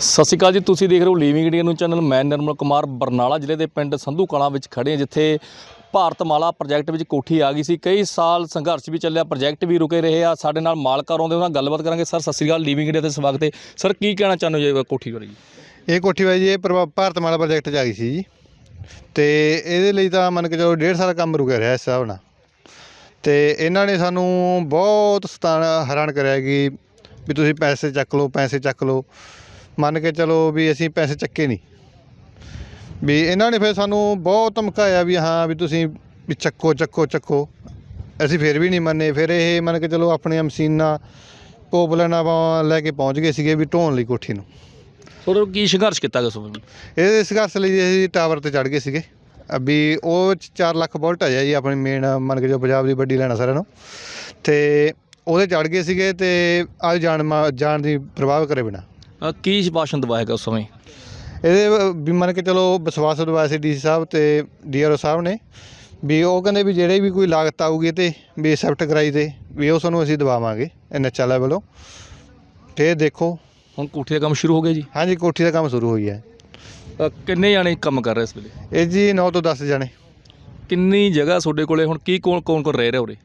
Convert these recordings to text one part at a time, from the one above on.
ਸਤਿ ਸ਼੍ਰੀ ਅਕਾਲ ਜੀ, ਤੁਸੀਂ ਦੇਖ ਰਹੇ ਹੋ ਲੀਵਿੰਗ ਇੰਡੀਆ ਨੂੰ ਚੈਨਲ ਮੈਂ ਨਿਰਮਲ ਕੁਮਾਰ, ਬਰਨਾਲਾ ਜ਼ਿਲ੍ਹੇ ਦੇ ਪਿੰਡ ਸੰਧੂ ਕਲਾਂ ਵਿੱਚ ਖੜੇ ਹਾਂ, ਜਿੱਥੇ ਭਾਰਤਮਾਲਾ ਪ੍ਰੋਜੈਕਟ ਵਿੱਚ ਕੋਠੀ ਆ ਗਈ ਸੀ। ਕਈ ਸਾਲ ਸੰਘਰਸ਼ ਵੀ ਚੱਲਿਆ ਪ੍ਰੋਜੈਕਟ ਵੀ ਰੁਕੇ ਰਹੇ ਆ। ਸਾਡੇ ਨਾਲ ਮਾਲਕਾਂ ਆਉਂਦੇ, ਉਹਨਾਂ ਨਾਲ ਗੱਲਬਾਤ ਕਰਾਂਗੇ। ਸਰ, ਸਤਿ ਸ਼੍ਰੀ ਅਕਾਲ ਲਿਵਿੰਗ ਇੰਡੀਆ ਤੇ ਸਵਾਗਤ ਹੈ। ਸਰ, ਕੀ ਕਹਿਣਾ ਚਾਹੁੰਦੇ ਹੋ ਜੀ ਕੋਠੀ ਬਾਰੇ ਜੀ? ਇਹ ਕੋਠੀ ਬਾਈ ਜੀ, ਇਹ ਪ੍ਰਭਾ- ਭਾਰਤਮਾਲਾ ਪ੍ਰੋਜੈਕਟ 'ਚ ਆ ਗਈ ਸੀ ਜੀ। ਤੇ ਇਹਦੇ ਲਈ ਤਾਂ ਮੰਨ ਕੇ ਚਲੋ ਡੇਢ ਸਾਲ ਕੰਮ ਰੁਕਿਆ ਰਿਹਾ ਇਸ ਹਿਸਾਬ ਨਾਲ। ਤੇ ਇਹਨਾਂ ਨੇ ਸਾਨੂੰ ਬਹੁਤ ਸਤਾਨ, ਹੈਰਾਨ ਕਰਿਆ ਕਿ ਵੀ ਤੁਸੀਂ ਪੈਸੇ ਚੱਕ ਲਓ, ਪੈਸੇ ਚੱਕ ਲਓ। ਮੰਨ ਕੇ ਚਲੋ ਵੀ ਅਸੀਂ ਪੈਸੇ ਚੱਕੇ ਨਹੀਂ। ਵੀ ਇਹਨਾਂ ਨੇ ਫਿਰ ਸਾਨੂੰ ਬਹੁਤ ਧਮਕਾਇਆ ਵੀ ਹਾਂ ਵੀ ਤੁਸੀਂ ਵੀ ਚੱਕੋ ਚੱਕੋ ਚੱਕੋ। ਅਸੀਂ ਫਿਰ ਵੀ ਨਹੀਂ ਮੰਨੇ। ਫਿਰ ਇਹ ਮੰਨ ਕੇ ਚਲੋ ਆਪਣੀਆਂ ਮਸ਼ੀਨਾਂ ਪੋਪਲਨਾਂ ਲੈ ਕੇ ਪਹੁੰਚ ਗਏ ਸੀਗੇ ਵੀ ਢੋਣ ਲਈ ਕੋਠੀ ਨੂੰ। ਹੋਰ ਕੀ ਸੰਘਰਸ਼ ਕੀਤਾ ਗਿਆ ਸੋ ਇਹਦੇ ਸੰਘਰਸ਼ ਲਈ ਅਸੀਂ ਟਾਵਰ ਤੇ ਚੜ ਗਏ ਸੀਗੇ। ਅਭੀ ਉਹ 4 ਲੱਖ ਵੋਲਟ ਆ ਜੀ ਆਪਣੀ ਮੇਨ ਮੰਨ ਕੇ ਜੋ ਪੰਜਾਬ ਦੀ ਵੱਡੀ ਲੈਣਾ ਸਾਰਿਆਂ ਨੂੰ। ਤੇ ਉਹਦੇ ਚੜ ਗਏ ਸੀਗੇ ਤੇ ਅੱਜ ਜਾਣ ਮਾ- ਜਾਣ ਦੀ ਪ੍ਰਭਾਵ ਕਰੇ ਬਿਨਾ। ਅ, ਕੀ ਭਾਸ਼ਣ ਦਵਾਏਗਾ ਉਸ ਸਮੇਂ? ਇਹਦੇ ਵੀ ਮੰਨ ਕੇ ਚਲੋ ਵਿਸ਼ਵਾਸ ਦਵਾਇਆ ਸੀ ਡੀਸੀ ਸਾਹਿਬ ਤੇ ਡੀਆਰਓ ਸਾਹਿਬ ਨੇ ਵੀ ਉਹ ਕਹਿੰਦੇ ਵੀ ਜਿਹੜੇ ਵੀ ਕੋਈ ਲਾਗਤ ਆਊਗੀ ਤੇ ਵੀ ਐਕਸੈਪਟ ਕਰਾਈ ਤੇ ਵੀ ਉਹ ਸਾਨੂੰ ਅਸੀਂ ਦਵਾਵਾਂਗੇ ਐਨਐਚਐਲ ਲੈਵਲੋਂ। ਤੇ ਦੇਖੋ। ਹੁਣ ਕੋਠੀ ਦਾ ਕੰਮ ਸ਼ੁਰੂ ਹੋ ਗਿਆ ਜੀ? ਹਾਂਜੀ ਕੋਠੀ ਦਾ ਕੰਮ ਸ਼ੁਰੂ ਹੋਈ ਹੈ। ਅ, ਕਿੰਨੇ ਜਾਣੇ ਕੰਮ ਕਰ ਰਹੇ ਇਸ ਵੇਲੇ? ਇਹ ਜੀ 9 ਤੋਂ 10 ਜਣੇ। ਕਿੰਨੀ ਜਗ੍ਹਾ ਤੁਹਾਡੇ ਕੋਲੇ ਹੁਣ ਕੀ ਕੌਣ ਕੌਣ ਕੌਣ ਰਹਿ ਰਿਹਾ ਉਰੇ?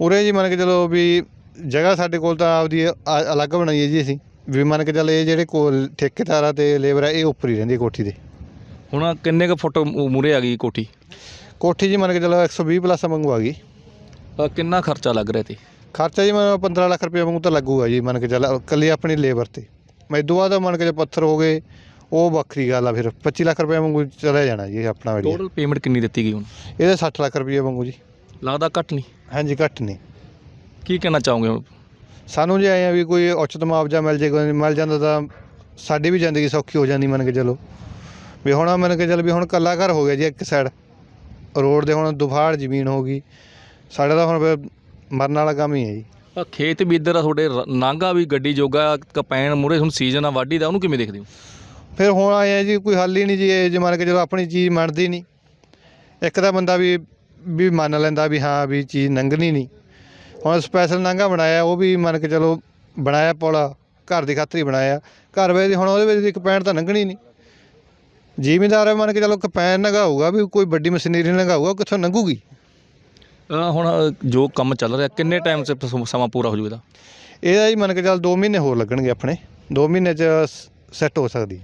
ਉਰੇ ਜੀ ਮੰਨ ਕੇ ਚਲੋ ਵੀ ਜਗ੍ਹਾ ਸਾਡੇ ਕੋਲ ਤਾਂ ਆਪਦੀ ਅ- ਅਲੱਗ ਬਣਾਈ ਹੈ ਜੀ ਅਸੀਂ। ਵੀ ਮੰਨ ਕੇ ਚੱਲ ਇਹ ਜਿਹੜੇ ਕੋਲ ਠੇਕੇਦਾਰ ਤੇ ਲੇਬਰ ਆ ਇਹ ਉੱਪਰ ਹੀ ਰਹਿੰਦੀ ਹੈ ਕੋਠੀ ਦੇ। ਹੁਣ ਕਿੰਨੇ ਕੁ ਫੁੱਟ ਮੂਰੇ ਆ ਗਈ ਕੋਠੀ? ਕੋਠੀ ਜੀ ਮੰਨ ਕੇ ਚਲੋ 120 ਪਲੱਸ ਆ ਗਈ। ਅ, ਕਿੰਨਾ ਖਰਚਾ ਲੱਗ ਰਿਹਾ ਤੇ ਖਰਚਾ ਜੀ ਮੈਨੂੰ 15 ਲੱਖ ਰੁਪਏ ਵਾਂਗੂ ਤਾਂ ਲੱਗੂਗਾ ਜੀ ਮੰਨ ਕੇ ਚੱਲ ਇਕੱਲੀ ਆਪਣੀ ਲੇਬਰ ਤੇ। ਮੈਂ ਇਦੋਂ ਬਾਅਦ ਮੰਨ ਕੇ ਚੱਲ ਪੱਥਰ ਹੋ ਗਏ ਉਹ ਵੱਖਰੀ ਗੱਲ ਆ ਫਿਰ 25 ਲੱਖ ਰੁਪਏ ਵਾਂਗੂ ਚਲਾ ਜਾਣਾ ਜੀ ਆਪਣਾ ਏਰੀਆ ਟੋਟਲ ਪੇਮੈਂਟ ਕਿੰਨੀ ਦਿੱਤੀ ਗਈ ਹੁਣ? ਇਹਦੇ 60 ਲੱਖ ਰੁਪਏ ਵਾਂਗੂ ਜੀ। ਲੱਗਦਾ ਘੱਟ ਨਹੀਂ? ਹਾਂਜੀ ਘੱਟ ਨਹੀਂ। ਕੀ ਕਹਿਣਾ ਚਾਹੋਗੇ ਹੁਣ? ਸਾਨੂੰ ਜੇ ਆਏ ਆ ਵੀ ਕੋਈ ਉਚਿਤ ਮੁਆਵਜ਼ਾ ਮਿਲ ਜੇ ਕੋਈ ਮਿਲ ਜਾਂਦਾ ਤਾਂ ਸਾਡੀ ਵੀ ਜ਼ਿੰਦਗੀ ਸੌਖੀ ਹੋ ਜਾਂਦੀ ਮੰਨ ਕੇ ਚਲੋ। ਵੀ ਹੁਣ ਮੰਨ ਕੇ ਚੱਲ ਵੀ ਹੁਣ ਕੱਲਾ ਘਰ ਹੋ ਗਿਆ ਜੀ ਇੱਕ ਸਾਈਡ ਰੋਡ ਦੇ ਹੁਣ ਦੁਫਾੜ ਜ਼ਮੀਨ ਹੋ ਗਈ। ਸਾਡਾ ਤਾਂ ਹੁਣ ਮਰਨ ਵਾਲਾ ਕੰਮ ਹੀ ਹੈ ਜੀ। ਖੇਤ ਵੀ ਇੱਧਰ ਆ ਤੁਹਾਡੇ ਨਾਂਗਾ ਵੀ ਗੱਡੀ ਜੋਗਾ ਕਪੈਣ ਮੂਰੇ ਹੁਣ ਸੀਜ਼ਨ ਆ ਵਾਢੀ ਦਾ ਉਹਨੂੰ ਕਿਵੇਂ ਦੇਖਦੇ ਹੋ? ਫਿਰ ਹੁਣ ਆਏ ਆ ਜੀ ਕੋਈ ਹੱਲ ਹੀ ਨਹੀਂ ਜੀ ਇਹ ਜੇ ਮੰਨ ਕੇ ਚਲੋ ਆਪਣੀ ਚੀਜ਼ ਮੰਨਦੀ ਨਹੀਂ। ਇੱਕ ਤਾਂ ਬੰਦਾ ਵੀ ਵੀ ਮੰਨ ਲੈਂਦਾ ਵੀ ਹਾਂ ਵੀ ਚੀਜ਼ ਲੰਘਣੀ ਨਹੀਂ। ਹੁਣ ਸਪੈਸ਼ਲ ਨਾਂਗਾ ਬਣਾਇਆ ਉਹ ਵੀ ਮੰਨ ਕੇ ਚਲੋ ਬਣਾਇਆ ਪੁਲ ਘਰ ਦੀ ਖਾਤਰ ਬਣਾਇਆ। ਘਰ ਵੇ ਹੁਣ ਉਹਦੇ ਵਿੱਚ ਇੱਕ ਪੈਣ ਤਾਂ ਲੰਘਣੀ ਨਹੀਂ। ਜ਼ਿਮੀਂਦਾਰ ਮੰਨ ਕੇ ਚਲੋ ਕਪੈਨ ਲੰਘਾਊਗਾ ਵੀ ਕੋਈ ਵੱਡੀ ਮਸ਼ੀਨਰੀ ਲੰਘਾਊਗਾ ਕਿੱਥੋਂ ਲੰਘੂਗੀ? ਹੁਣ ਜੋ ਕੰਮ ਚੱਲ ਰਿਹਾ ਕਿੰਨੇ ਟਾਈਮ ਸੇ ਸਮਾਂ ਪੂਰਾ ਹੋ ਜੂ ਇਹਦਾ? ਹੀ ਮੰਨ ਕੇ ਚੱਲ 2 ਮਹੀਨੇ ਹੋਰ ਲੱਗਣਗੇ ਆਪਣੇ। 2 ਮਹੀਨੇ ਚ ਸੈੱਟ ਹੋ ਸਕਦੀ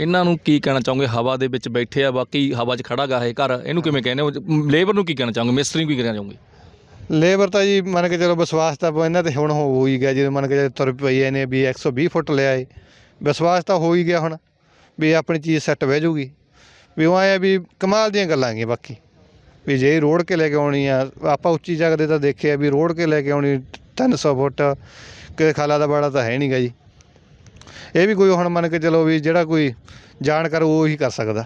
ਇਹਨਾਂ ਨੂੰ ਕੀ ਕਹਿਣਾ ਚਾਹੋਗੇ? ਹਵਾ ਦੇ ਵਿੱਚ ਬੈਠੇ ਆ ਬਾਕੀ ਹਵਾ 'ਚ ਖੜਾ ਗਾ ਇਹ ਘਰ ਇਹਨੂੰ ਕਿਵੇਂ ਕਹਿੰਦੇ ਹੋ? ਲੇਬਰ ਨੂੰ ਕੀ ਕਹਿਣਾ ਚਾਹੋਗੇ? ਮਿਸਤਰੀ ਨੂੰ ਕੀ ਕਹਿਣਾ ਚਾਹੋਗੇ? ਲੇਬਰ ਤਾਂ ਜੀ ਮੰਨ ਕੇ ਚਲੋ ਵਿਸ਼ਵਾਸ ਤਾਂ ਇਹਨਾਂ ਤੇ ਹੁਣ ਹੋ ਹੀ ਗਿਆ ਜਦੋਂ ਮੰਨ ਕੇ ਚਲੋ ਤੁਰ ਪਈ ਇਹਨੇ ਵੀ 120 ਫੁੱਟ ਲਿਆ ਏ। ਵਿਸ਼ਵਾਸ ਤਾਂ ਹੋ ਹੀ ਗਿਆ ਹੁਣ ਵੀ ਆਪਣੀ ਚੀਜ਼ ਸੈੱਟ ਬਹਿ ਜੂਗੀ। ਵੀ ਉਹ ਆਇਆ ਵੀ ਕਮਾਲ ਦੀਆਂ ਗੱਲਾਂ ਹੈਗੀਆਂ ਬਾਕੀ। ਵੀ ਜੇ ਰੋੜ ਕੇ ਲੈ ਕੇ ਆਉਣੀ ਆ ਆਪਾਂ ਉੱਚੀ ਜਗ੍ਹਾ ਤੇ ਤਾਂ ਦੇਖਿਆ ਵੀ ਰੋੜ ਕੇ ਲੈ ਕੇ ਆਉਣੀ 300 ਫੁੱਟ ਕਿ ਖਾਲਾ ਦਾ ਬਾੜਾ ਤਾਂ ਹੈ ਨਹੀਂਗਾ ਜੀ। ਇਹ ਵੀ ਕੋਈ ਹੁਣ ਮੰਨ ਕੇ ਚਲੋ ਵੀ ਜਿਹੜਾ ਕੋਈ ਜਾਣਕਾਰ ਉਹ ਹੀ ਕਰ ਸਕਦਾ।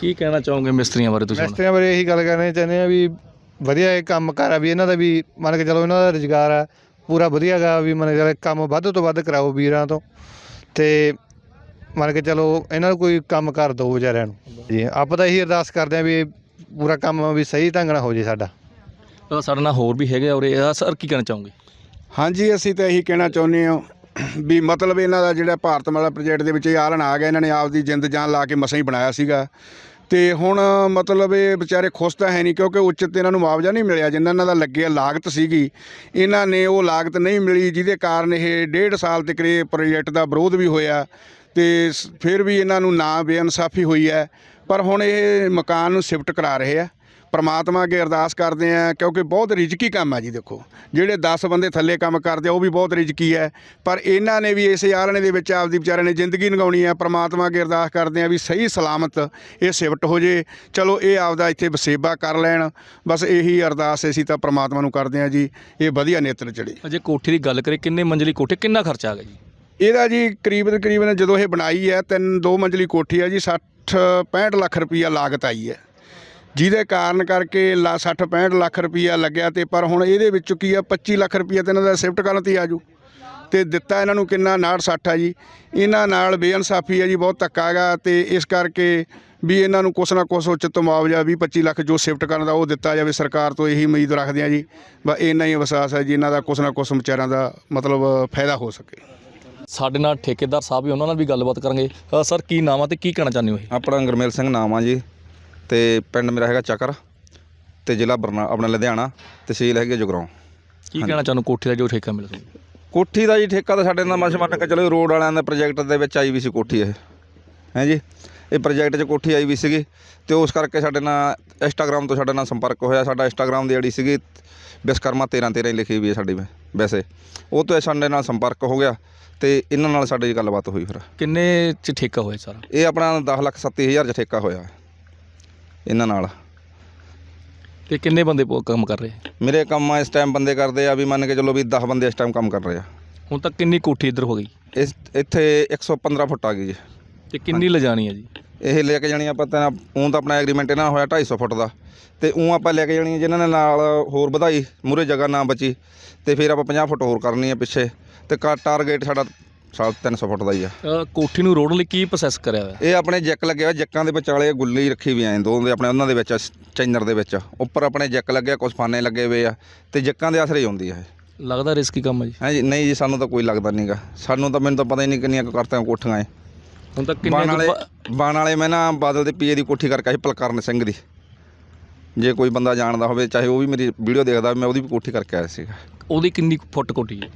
ਕੀ ਕਹਿਣਾ ਚਾਹੋਗੇ ਮਿਸਤਰੀਆਂ ਬਾਰੇ ਤੁਸੀਂ? ਮਿਸਤਰੀਆਂ ਬਾਰੇ ਇਹੀ ਗੱਲ ਕਰਨੀ ਚਾਹੁੰਦੇ ਆ ਵੀ ਵਧੀਆ ਇਹ ਕੰਮ ਕਰ ਆ ਵੀ ਇਹਨਾਂ ਦਾ ਵੀ ਮੰਨ ਕੇ ਚਲੋ ਇਹਨਾਂ ਦਾ ਰੁਜ਼ਗਾਰ ਆ ਪੂਰਾ ਵਧੀਆ ਗਾ ਵੀ ਮੰਨ ਕੇ ਚਲੋ ਕੰਮ ਵੱਧ ਤੋਂ ਵੱਧ ਕਰਾਓ ਵੀਰਾਂ ਤੋਂ। ਤੇ ਮੰਨ ਕੇ ਚਲੋ ਇਹਨਾਂ ਨੂੰ ਕੋਈ ਕੰਮ ਕਰ ਦਿਓ ਵਿਚਾਰਿਆਂ ਨੂੰ। ਜੀ ਆਪਾਂ ਤਾਂ ਇਹੀ ਅਰਦਾਸ ਕਰਦੇ ਆ ਵੀ ਇਹ ਪੂਰਾ ਕੰਮ ਵੀ ਸਹੀ ਢੰਗ ਨਾਲ ਹੋ ਜੇ ਸਾਡਾ। ਅ, ਸਾਡੇ ਨਾਲ ਹੋਰ ਵੀ ਹੈਗੇ ਆ ਉਰੇ ਸਰ ਕੀ ਕਹਿਣਾ ਚਾਹੋਗੇ? ਹਾਂਜੀ ਅਸੀਂ ਤਾਂ ਇਹੀ ਕਹਿਣਾ ਚਾਹੁੰਦੇ ਹਾਂ ਵੀ ਮਤਲਬ ਇਹਨਾਂ ਦਾ ਜਿਹੜਾ ਭਾਰਤਮਾਲਾ ਪ੍ਰੋਜੈਕਟ ਦੇ ਵਿੱਚ ਇਹ ਆਲਣ ਆ ਗਿਆ ਇਹਨਾਂ ਨੇ ਆਪਦੀ ਜਿੰਦ ਜਾਨ ਲਾ ਕੇ ਮਸਾਂ ਹੀ ਬਣਾਇਆ ਸੀਗਾ। ਤੇ ਹੁਣ ਮਤਲਬ ਇਹ ਵਿਚਾਰੇ ਖੁਸ਼ ਤਾਂ ਹੈ ਨਹੀਂ ਕਿਉਂਕਿ ਉਚਿਤ ਇਹਨਾਂ ਨੂੰ ਮੁਆਵਜ਼ਾ ਨਹੀਂ ਮਿਲਿਆ ਜਿੰਨਾ ਇਹਨਾਂ ਦਾ ਲੱਗਿਆ ਲਾਗਤ ਸੀਗੀ। ਇਹਨਾਂ ਨੇ ਉਹ ਲਾਗਤ ਨਹੀਂ ਮਿਲੀ ਜਿਹਦੇ ਕਾਰਨ ਇਹ ਡੇਢ ਸਾਲ ਤੱਕ ਇਹ ਪ੍ਰੋਜੈਕਟ ਦਾ ਵਿਰੋਧ ਵੀ ਹੋਇਆ ਤੇ ਸ- ਫਿਰ ਵੀ ਇਹਨਾਂ ਨੂੰ ਨਾ ਬੇਇਨਸਾਫੀ ਹੋਈ ਹੈ। ਪਰ ਹੁਣ ਇਹ ਮਕਾਨ ਨੂੰ ਸ਼ਿਫਟ ਕਰਾ ਰਹੇ ਆ। ਪ੍ਰਮਾਤਮਾ ਅੱਗੇ ਅਰਦਾਸ ਕਰਦੇ ਆ ਕਿਉਂਕਿ ਬਹੁਤ ਰਿਜਕੀ ਕੰਮ ਆ ਜੀ ਦੇਖੋ। ਜਿਹੜੇ 10 ਬੰਦੇ ਥੱਲੇ ਕੰਮ ਕਰਦੇ ਆ ਉਹ ਵੀ ਬਹੁਤ ਰਿਜਕੀ ਹੈ ਪਰ ਇਹਨਾਂ ਨੇ ਵੀ ਇਸੇ ਆਲਣੇ ਦੇ ਵਿੱਚ ਆਪਦੀ ਵਿਚਾਰਿਆਂ ਨੇ ਜ਼ਿੰਦਗੀ ਲੰਘਾਉਣੀ ਹੈ ਪ੍ਰਮਾਤਮਾ ਅੱਗੇ ਅਰਦਾਸ ਕਰਦੇ ਆ ਵੀ ਸਹੀ ਸਲਾਮਤ ਇਹ ਸਿਫਟ ਹੋ ਜੇ। ਚਲੋ ਇਹ ਆਪਦਾ ਇੱਥੇ ਵਸੇਬਾ ਕਰ ਲੈਣ। ਬਸ ਇਹੀ ਅਰਦਾਸ ਅਸੀਂ ਤਾਂ ਪ੍ਰਮਾਤਮਾ ਨੂੰ ਕਰਦੇ ਆ ਜੀ ਇਹ ਵਧੀਆ ਨੇਤਰ ਚੜੇ ਅਜੇ ਕੋਠੀ ਦੀ ਗੱਲ ਕਰੇ ਕਿੰਨੇ ਮੰਜ਼ਲੀ ਕੋਠੀ ਕਿੰਨਾ ਖਰਚਾ ਆ ਗਿਆ ਜੀ? ਇਹਦਾ ਜੀ ਕਰੀਬਨ ਕਰੀਬਨ ਜਦੋਂ ਇਹ ਬਣਾਈ ਹੈ ਤਿੰਨ ਦੋ ਮੰਜ਼ਲੀ ਕੋਠੀ ਹੈ ਜੀ 60 65 ਲੱਖ ਰੁਪਈਆ ਲਾਗਤ ਆਈ ਹੈ। ਜਿਹਦੇ ਕਾਰਨ ਕਰਕੇ ਲਾ 60 65 ਲੱਖ ਰੁਪਈਆ ਲੱਗਿਆ ਤੇ ਪਰ ਹੁਣ ਇਹਦੇ ਵਿੱਚ ਕੀ ਆ 25 ਲੱਖ ਰੁਪਈਆ ਤੇ ਇਹਨਾਂ ਦਾ ਸ਼ਿਫਟ ਕਰਨ ਤੇ ਆਜੂ। ਤੇ ਦਿੱਤਾ ਇਹਨਾਂ ਨੂੰ ਕਿੰਨਾ? 59 60 ਆ ਜੀ। ਇਹਨਾਂ ਨਾਲ ਬੇਇਨਸਾਫੀ ਹੈ ਜੀ ਬਹੁਤ ਧੱਕਾ ਹੈਗਾ ਤੇ ਇਸ ਕਰਕੇ ਵੀ ਇਹਨਾਂ ਨੂੰ ਕੁਛ ਨਾ ਕੁਛ ਉਚਿਤ ਮੁਆਵਜ਼ਾ 20 25 ਲੱਖ ਜੋ ਸ਼ਿਫਟ ਕਰਨ ਦਾ ਉਹ ਦਿੱਤਾ ਜਾਵੇ। ਸਰਕਾਰ ਤੋਂ ਇਹੀ ਉਮੀਦ ਰੱਖਦੇ ਆ ਜੀ। ਬਸ ਇੰਨਾ ਹੀ ਵਿਸ਼ਵਾਸ ਹੈ ਜੀ ਇਹਨਾਂ ਦਾ ਕੁਛ ਨਾ ਕੁਛ ਵਿਚਾਰਿਆਂ ਦਾ ਮਤਲਬ ਫਾਇਦਾ ਹੋ ਸਕੇ। ਸਾਡੇ ਨਾਲ ਠੇਕੇਦਾਰ ਸਾਹਿਬ ਵੀ ਉਹਨਾਂ ਨਾਲ ਵੀ ਗੱਲਬਾਤ ਕਰਾਂਗੇ। ਸਰ ਕੀ ਨਾਮ ਆ ਤੇ ਕੀ ਕਹਿਣਾ ਚਾਹੁੰਦੇ ਹੋ ਆਪਣਾ ਗੁਰਮੇਲ ਸਿੰਘ ਨਾਮ ਆ ਜੀ। ਤੇ ਪਿੰਡ ਮੇਰਾ ਹੈਗਾ ਚੱਕਰ ਤੇ ਜ਼ਿਲ੍ਹਾ ਬਰਨਾ ਆਪਣਾ ਲੁਧਿਆਣਾ ਤਹਿਸੀਲ ਹੈਗੀ ਜਗਰਾਉਂ। ਕੀ ਕਹਿਣਾ ਚਾਹੁੰਦੇ ਹੋ? ਕੋਠੀ ਦਾ ਜੋ ਠੇਕਾ ਤੁਹਾਨੂੰ ਕੋਠੀ ਦਾ ਜੀ ਠੇਕਾ ਤਾਂ ਸਾਡੇ ਨਾਲ ਮਸ਼ ਮੰਨ ਕੇ ਚਲੋ ਰੋਡ ਵਾਲਿਆਂ ਦੇ ਪ੍ਰੋਜੈਕਟ ਦੇ ਵਿੱਚ ਆਈ ਵੀ ਸੀ ਕੋਠੀ ਇਹ। ਹੈ ਜੀ? ਇਹ ਪ੍ਰੋਜੈਕਟ 'ਚ ਕੋਠੀ ਆਈ ਵੀ ਸੀਗੀ ਤੇ ਉਸ ਕਰਕੇ ਸਾਡੇ ਨਾਲ ਇੰਸਟਾਗ੍ਰam ਤੋਂ ਸਾਡੇ ਨਾਲ ਸੰਪਰਕ ਹੋਇਆ। ਸਾਡਾ ਇੰਸਟਾਗ੍ਰam ਦੀ ਆਈਡੀ ਸੀਗੀ ਵਿਸ਼ਕਰਮਾ 13 13 ਹੀ ਲਿਖੀ ਵੀ ਹੈ ਸਾਡੀ ਵੈਸੇ। ਉਹ ਤੋਂ ਸਾਡੇ ਨਾਲ ਸੰਪਰਕ ਹੋ ਗਿਆ ਤੇ ਇਹਨਾਂ ਨਾਲ ਸਾਡੀ ਗੱਲਬਾਤ ਹੋਈ ਫਿਰ। ਕਿੰਨੇ ਚ ਠੇਕਾ ਹੋਇਆ ਸਾਰਾ? ਇਹ ਆਪਣਾ 10 ਲੱਖ 70 ਹਜ਼ਾਰ 'ਚ ਠੇਕਾ ਹੋਇਆ। ਇਹਨਾਂ ਨਾਲ। ਤੇ ਕਿੰਨੇ ਬੰਦੇ ਪ- ਕੰਮ ਕਰ ਰਹੇ? ਮੇਰੇ ਕੰਮ ਇਸ ਟਾਈਮ ਬੰਦੇ ਕਰਦੇ ਆ ਵੀ ਮੰਨ ਕੇ ਚੱਲੋ ਵੀ 10 ਬੰਦੇ ਇਸ ਟਾਈਮ ਕੰਮ ਕਰ ਰਹੇ ਆ। ਹੁਣ ਤੱਕ ਕਿੰਨੀ ਕੋਠੀ ਇੱਧਰ ਹੋ ਗਈ? ਇਸ ਇੱਥੇ 115 ਫੁੱਟ ਆ ਗਈ ਜੀ। ਤੇ ਕਿੰਨੀ ਲਿਜਾਣੀ ਹੈ ਜੀ? ਇਹ ਲੈ ਕੇ ਜਾਣੀ ਆਪਾਂ ਤਾਂ ਊਂ ਤਾਂ ਆਪਣਾ ਐਗਰੀਮੈਂਟ ਇਹਨਾਂ ਨਾਲ ਹੋਇਆ 250 ਫੁੱਟ ਦਾ। ਤੇ ਊਂ ਆਪਾਂ ਲੈ ਕੇ ਜਾਣੀ ਜਿਨ੍ਹਾਂ ਨੇ ਨਾਲ ਹੋਰ ਵਧਾਈ ਮੂਰੇ ਜਗ੍ਹਾ ਨਾ ਬਚੀ। ਤੇ ਫਿਰ ਆਪਾਂ 50 ਫੁੱਟ ਹੋਰ ਕਰਨੀ ਹੈ ਪਿੱਛੇ। ਤੇ ਕਾ ਟਾਰਗੇਟ ਸਾਡਾ ਸਾਲ 300 ਫੁੱਟ ਦਾ ਹੀ ਆ। ਅ, ਕੋਠੀ ਨੂੰ ਰੋੜਨ ਲਈ ਕੀ ਪ੍ਰੋਸੈਸ ਕਰਿਆ ਹੋਇਆ? ਇਹ ਆਪਣੇ ਜੈਕ ਲੱਗੇ ਹੋਏ ਜੈਕਾਂ ਦੇ ਵਿਚਾਲੇ ਗੁੱਲੀ ਰੱਖੀ ਵੀ ਐ ਦੋ ਦੇ ਆਪਣੇ ਉਹਨਾਂ ਦੇ ਵਿੱਚ ਚੈਨਰ ਦੇ ਵਿੱਚ ਉੱਪਰ ਆਪਣੇ ਜੈਕ ਲੱਗੇ ਕੁਝ ਫਾਨੇ ਲੱਗੇ ਹੋਏ ਆ ਤੇ ਜੈਕਾਂ ਦੇ ਆਸਰੇ ਹੀ ਹੁੰਦੀ ਆ ਇਹ। ਲੱਗਦਾ ਰਿਸਕੀ ਕੰਮ ਹੈ ਜੀ? ਹਾਂਜੀ ਨਹੀਂ ਜੀ ਸਾਨੂੰ ਤਾਂ ਕੋਈ ਲੱਗਦਾ ਨਹੀਂਗਾ ਸਾਨੂੰ ਤਾਂ ਮੈਨੂੰ ਤਾਂ ਪਤਾ ਹੀ ਨਹੀਂ ਕਿੰਨੀਆਂ ਕੁ ਕਰਤਾਂ ਕੋਠੀਆਂ ਐ ਹੁਣ ਤੱਕ ਬਾਣ ਕਿੰਨੇ ਵਾਲੇ ਕੁ ਬਾਣ ਵਾਲੇ ਮੈਂ ਨਾ ਬਾਦਲ ਦੇ ਪੀਏ ਦੀ ਕੋਠੀ ਕਰਕੇ ਆਈ ਪਲਕਰਨ ਸਿੰਘ ਦੀ। ਜੇ ਕੋਈ ਬੰਦਾ ਜਾਣਦਾ ਹੋਵੇ ਚਾਹੇ ਉਹ ਵੀ ਮੇਰੀ ਵੀਡੀਓ ਦੇਖਦਾ ਮੈਂ ਉਹਦੀ ਵੀ ਕੋਠੀ ਕਰਕੇ ਆਇਆ ਸੀਗਾ। ਉਹਦੀ ਕਿੰਨੀ ਕੁ ਫੁੱਟ ਕੋਠੀ ਹੈ?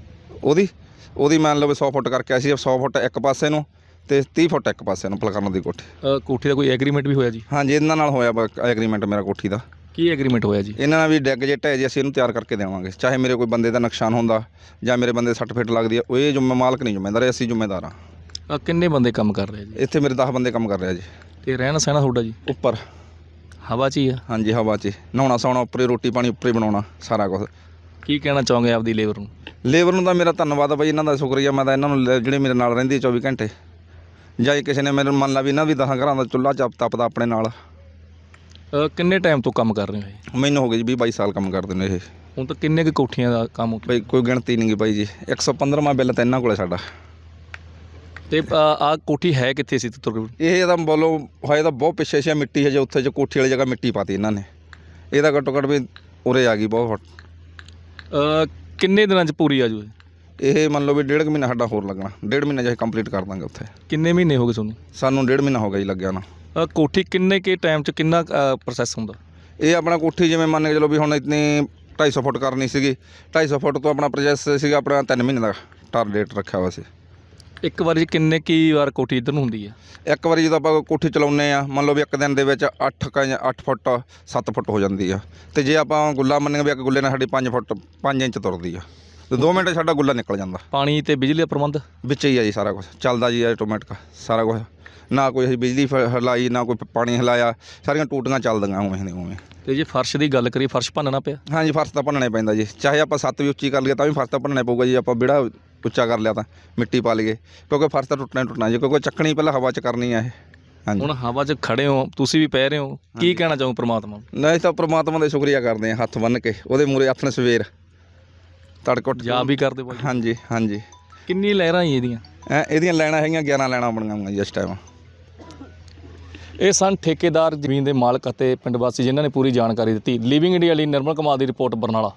ਉਹਦੀ ਉਹਦੀ ਮੰਨ ਲਓ ਵੀ 100 ਫੁੱਟ ਕਰਕੇ ਆਇਆ ਸੀ 100 ਫੁੱਟ ਇੱਕ ਪਾਸੇ ਨੂੰ ਤੇ 30 ਫੁੱਟ ਇੱਕ ਪਾਸੇ ਨੂੰ ਪਲਕਰਨ ਦੀ ਕੋਠੀ। ਅ, ਕੋਠੀ ਦਾ ਕੋਈ ਐਗਰੀਮੈਂਟ ਵੀ ਹੋਇਆ ਜੀ? ਹਾਂਜੀ ਇਹਨਾਂ ਨਾਲ ਹੋਇਆ ਐਗਰੀਮੈਂਟ ਮੇਰਾ ਕੋਠੀ ਦਾ। ਕੀ ਐਗਰੀਮੈਂਟ ਹੋਇਆ ਜੀ? ਇਹਨਾਂ ਨਾਲ ਵੀ ਡੈਗ ਜੇ ਢਹਿ ਜੇ ਅਸੀਂ ਇਹਨੂੰ ਤਿਆਰ ਕਰਕੇ ਦੇਵਾਂਗੇ। ਚਾਹੇ ਮੇਰੇ ਕੋਈ ਬੰਦੇ ਦਾ ਨੁਕਸਾਨ ਹੁੰਦਾ ਜਾਂ ਮੇਰੇ ਬੰਦੇ ਦੇ ਸੱਟ ਫੇਟ ਲੱਗਦੀ ਆ ਉਹ ਇਹ ਜ਼ਿੰਮੇ ਮਾਲਕ ਨਹੀਂ ਜ਼ਿੰਮੇਦਾਰ ਅਸੀਂ ਜ਼ਿੰਮੇਦਾਰ ਆ ਅ, ਕਿੰਨੇ ਬੰਦੇ ਕੰਮ ਕਰ ਰਹੇ ਜੀ? ਇੱਥੇ ਮੇਰੇ 10 ਬੰਦੇ ਕੰਮ ਕਰ ਰਿਹਾ ਜੀ। ਤੇ ਰਹਿਣਾ ਸਹਿਣਾ ਤੁਹਾਡਾ ਜੀ? ਉੱਪਰ। ਹਵਾ 'ਚ ਹੀ ਆ? ਹਾਂਜੀ ਹਵਾ 'ਚ ਹੀ। ਨਹਾਉਣਾ ਸੌਣਾ ਉੱਪਰੇ ਰੋਟੀ ਪਾਣੀ ਉੱਪਰੇ ਬਣਾਉਣਾ ਸਾਰਾ ਕੁਝ ਕੀ ਕਹਿਣਾ ਚਾਹੋਗੇ ਆਪਦੀ ਲੇਬਰ ਨੂੰ? ਲੇਬਰ ਨੂੰ ਤਾਂ ਮੇਰਾ ਧੰਨਵਾਦ ਆ ਬਾਈ ਇਹਨਾਂ ਦਾ ਸ਼ੁਕਰੀਆ। ਮੈਂ ਤਾਂ ਇਹਨਾਂ ਨੂੰ ਲੈ- ਜਿਹੜੇ ਮੇਰੇ ਨਾਲ ਰਹਿੰਦੇ 24 ਘੰਟੇ ਜਾਂ ਜੇ ਕਿਸੇ ਨੇ ਮੈਨੂੰ ਮੰਨ ਲਾ ਵੀ ਇਹਨਾਂ ਵੀ 10 ਘਰਾਂ ਦਾ ਚੁੱਲ੍ਹਾ ਚੱਪ ਤਪਦਾ ਆਪਣੇ ਨਾਲ। ਅ, ਕਿੰਨੇ ਟਾਈਮ ਤੋਂ ਕੰਮ ਕਰ ਰਹੇ ਹੋ ਇਹ? ਮੈਨੂੰ ਹੋ ਗਏ ਜੀ 20 22 ਸਾਲ ਕੰਮ ਕਰਦੇ ਨੇ ਇਹ। ਹੁਣ ਤੱਕ ਕਿੰਨੇ ਕੁ ਕੋਠੀਆਂ ਦਾ ਕੰਮ ਹੋ ਬਈ ਕੋਈ ਗਿਣਤੀ ਨਹੀਂ ਗੀ ਬਾਈ ਜੀ। 115ਵਾਂ ਬਿੱਲ ਤਾਂ ਇਹਨਾਂ ਕੋਲੇ ਸਾਡਾ। ਤੇ ਆ ਕੋਠੀ ਹੈ ਕਿੱਥੇ ਸੀ ਤਕਰੀਬਨ ਇਹ ਤਾਂ ਬੋਲੋ ਹੋਏ ਤਾਂ ਬਹੁਤ ਪਿੱਛੇ ਸੀ ਮਿੱਟੀ ਹੈ ਜੇ ਉੱਥੇ ਜੇ ਕੋਠੀ ਵਾਲੀ ਜਗ੍ਹਾ ਮਿੱਟੀ ਪਾਤੀ ਇਹਨਾਂ ਨੇ। ਇਹ ਤਾਂ ਘੱਟੋ ਘੱਟ ਵੀ ਉਰੇ ਆ ਗਈ ਬਹੁਤ। ਅ, ਕਿੰਨੇ ਦਿਨਾਂ 'ਚ ਪੂਰੀ ਆ ਜੂ ਇਹ? ਮੰਨ ਲਓ ਵੀ ਡੇਢ ਕੁ ਮਹੀਨਾ ਸਾਡਾ ਹੋਰ ਲੱਗਣਾ। ਡੇਢ ਮਹੀਨਾ ਜੇ ਕੰਪਲੀਟ ਕਰ ਦਾਂਗੇ ਉੱਥੇ। ਕਿੰਨੇ ਮਹੀਨੇ ਹੋ ਗਏ ਤੁਹਾਨੂੰ? ਸਾਨੂੰ ਡੇਢ ਮਹੀਨਾ ਹੋ ਗਿਆ ਜੀ ਲੱਗਿਆ ਨਾ। ਅ, ਕੋਠੀ ਕਿੰਨੇ ਕੇ ਟਾਈਮ 'ਚ ਕਿੰਨਾ ਪ੍ਰੋਸੈਸ ਹੁੰਦਾ? ਇਹ ਆਪਣਾ ਕੋਠੀ ਜਿਵੇਂ ਮੰਨ ਕੇ ਚਲੋ ਵੀ ਹੁਣ ਇਤਨੀ 250 ਫੁੱਟ ਕਰਨੀ ਸੀਗੀ। 250 ਫੁੱਟ ਤੋਂ ਆਪਣਾ ਪ੍ਰੋਜੈਸ ਸੀਗਾ ਆਪਣਾ 3 ਮਹੀਨੇ ਦਾ ਟਾਰਗੇਟ ਰੱਖਿਆ ਹੋਇਆ ਸੀ। ਇੱਕ ਵਾਰੀ 'ਚ ਕਿੰਨੇ ਕੀ ਵਾਰ ਕੋਠੀ ਇੱਧਰ ਨੂੰ ਹੁੰਦੀ ਹੈ ਇੱਕ ਵਾਰੀ ਜਦੋਂ ਆਪਾਂ ਕੋਠੀ ਚਲਾਉਂਦੇ ਆ ਮੰਨ ਲਓ ਵੀ ਇੱਕ ਦਿਨ ਦੇ ਵਿੱਚ 8 ਕ 8 ਫੁੱਟ 7 ਫੁੱਟ ਹੋ ਜਾਂਦੀ ਆ। ਤੇ ਜੇ ਆਪਾਂ ਗੁੱਲਾ ਮੰਨੀਏ ਵੀ ਇੱਕ ਗੁੱਲੇ ਨਾਲ ਸਾਡੀ 5 ਫੁੱਟ 5 ਇੰਚ ਤੁਰਦੀ ਆ। ਤੇ 2 ਮਿੰਟ ਸਾਡਾ ਗੁੱਲਾ ਨਿਕਲ ਜਾਂਦਾ। ਪਾਣੀ ਤੇ ਬਿਜਲੀ ਦਾ ਪ੍ਰਬੰਧ? ਵਿੱਚ ਹੀ ਆ ਜੀ ਸਾਰਾ ਕੁਝ ਚੱਲਦਾ ਜੀ ਆਟੋਮੈਟਿਕ ਸਾਰਾ ਕੁਝ ਨਾ ਕੋਈ ਅਸੀਂ ਬਿਜਲੀ ਫ- ਹਿਲਾਈ ਨਾ ਕੋਈ ਪਾਣੀ ਹਿਲਾਇਆ ਸਾਰੀਆਂ ਟੂਟੀਆਂ ਚੱਲਦੀਆਂ ਉਵੇਂ ਦੀ ਉਵੇਂ। ਤੇ ਜੇ ਫਰਸ਼ ਦੀ ਗੱਲ ਕਰੀਏ ਫਰਸ਼ ਭੰਨਣਾ ਪਿਆ? ਹਾਂਜੀ ਫਰਸ਼ ਤਾਂ ਭੰਨਣਾ ਹੀ ਪੈਂਦਾ ਜੀ। ਚਾਹੇ ਆਪਾਂ ਛੱਤ ਵੀ ਉੱਚੀ ਕਰ ਲਈਏ ਤਾਂ ਵੀ ਫਰਸ਼ ਤਾਂ ਭੰਨਣਾ ਹੀ ਪਊਗਾ ਜੀ। ਆਪਾਂ ਵਿਹੜਾ ਉੱਚਾ ਕਰ ਲਿਆ ਤਾਂ ਮਿੱਟੀ ਪਾ ਲਈਏ। ਕਿਉਂਕਿ ਫਰਸ਼ ਤਾਂ ਟੁੱਟਣਾ ਹੀ ਟੁੱਟਣਾ ਜੀ ਕਿਉਂਕਿ ਚੱਕਣੀ ਪਹਿਲਾਂ ਹਵਾ 'ਚ ਕਰਨੀ ਆ ਇਹ। ਹਾਂਜੀ। ਹੁਣ ਹਵਾ 'ਚ ਖੜੇ ਹੋ ਤੁਸੀਂ ਵੀ ਪੈ ਰਹੇ ਹੋ ਕੀ ਕਹਿਣਾ ਚਾਹੋ ਪ੍ਰਮਾਤਮਾ ਨੂੰ? ਨਹੀਂ ਤਾਂ ਪ੍ਰਮਾਤਮਾ ਦਾ ਸ਼ੁਕਰੀਆ ਕਰਦੇ ਆ ਹੱਥ ਬੰਨ ਕੇ। ਉਹਦੇ ਮੂਰੇ ਆਪਣੇ ਸਵੇਰ। ਤੜਕੋਟ। ਜਾ ਵੀ ਕਰਦੇ ਬਾਈ ਹਾਂਜੀ ਹਾਂਜੀ। ਕਿੰਨੀ ਲਹਿਰਾਂ ਹੀ ਇਹਦੀਆਂ? ਐ ਇਹਦੀਆਂ ਲੈਣਾ ਹੈਗੀਆਂ 11 ਲੈਣਾ ਬਣੀਆਂ ਹੋਈਆਂ ਜੀ ਇਸ ਟਾਈਮ ਇਹ ਸਨ ਠੇਕੇਦਾਰ ਜ਼ਮੀਨ ਦੇ ਮਾਲਕ ਅਤੇ ਪਿੰਡ ਵਾਸੀ ਜਿਨ੍ਹਾਂ ਨੇ ਪੂਰੀ ਜਾਣਕਾਰੀ ਦਿੱਤੀ। ਲਿਵਿੰਗ ਇੰਡੀਆ ਲਈ ਨਿਰਮਲ ਕੁਮਾਰ ਦੀ ਰਿਪੋਰਟ ਬਰਨਾਲਾ।